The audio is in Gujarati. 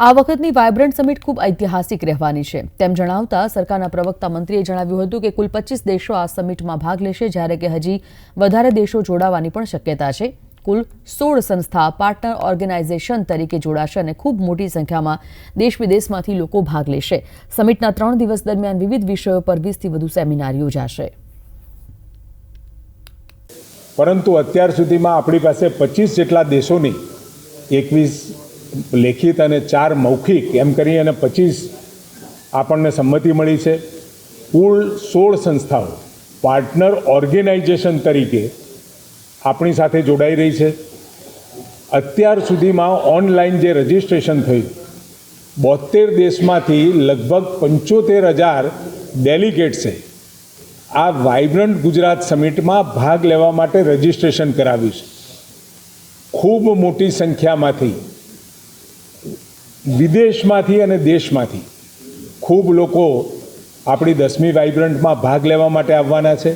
આ વખતની વાયબ્રન્ટ સમિટ ખૂબ ઐતિહાસિક રહેવાની છે. તેમ જણાવતા સરકારના પ્રવક્તા મંત્રીએ જણાવ્યું હતું કે કુલ પચીસ દેશો આ સમિટમાં ભાગ લેશે, જ્યારે કે હજી વધારે દેશો જોડાવાની પણ શક્યતા છે. કુલ સોળ સંસ્થા પાર્ટનર ઓર્ગેનાઇઝેશન તરીકે જોડાશે અને ખૂબ મોટી સંખ્યામાં દેશ વિદેશમાંથી લોકો ભાગ લેશે. સમિટના ત્રણ દિવસ દરમિયાન વિવિધ વિષયો પર વીસથી વધુ સેમિનાર યોજાશે. પરંતુ અત્યાર સુધીમાં આપણી પાસે પચીસ જેટલા દેશોની એકવીસ લેખિત અને ચાર મૌખિક એમ કરી અને પચીસ આપણને સંમતિ મળી છે. કુલ સોળ સંસ્થાઓ પાર્ટનર ઓર્ગેનાઇઝેશન તરીકે આપણી સાથે જોડાઈ રહી છે. અત્યાર સુધીમાં ઓનલાઈન જે રજિસ્ટ્રેશન થયું બોતેર દેશમાંથી લગભગ પંચોતેર હજાર ડેલિગેટ્સે આ વાઇબ્રન્ટ ગુજરાત સમિટમાં ભાગ લેવા માટે રજિસ્ટ્રેશન કરાવ્યું છે. ખૂબ મોટી સંખ્યામાંથી વિદેશમાંથી અને દેશમાંથી ખૂબ લોકો આપણી દસમી વાઇબ્રન્ટમાં ભાગ લેવા માટે આવવાના છે.